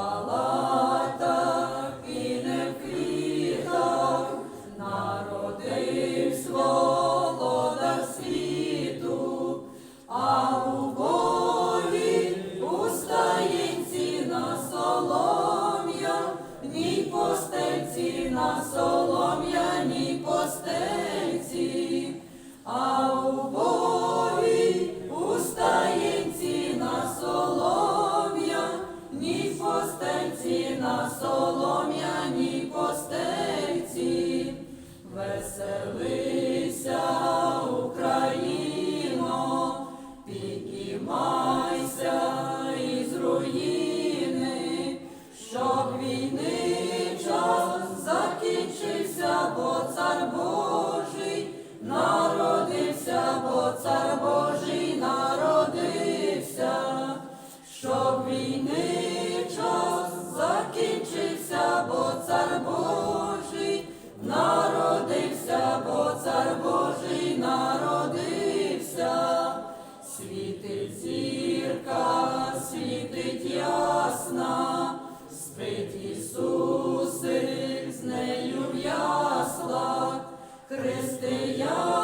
палатах і не в квітах народив сволода світу, а у волі устаєнці на солом'я, ній постельці на солом'я. солом'яній постельці, веселися, Україно, піднімайся із руїни, щоб війни час закінчився, бо цар Божий, народився, бо цар Божий народився, щоб війни. Ісусик з нею в яслах, християни.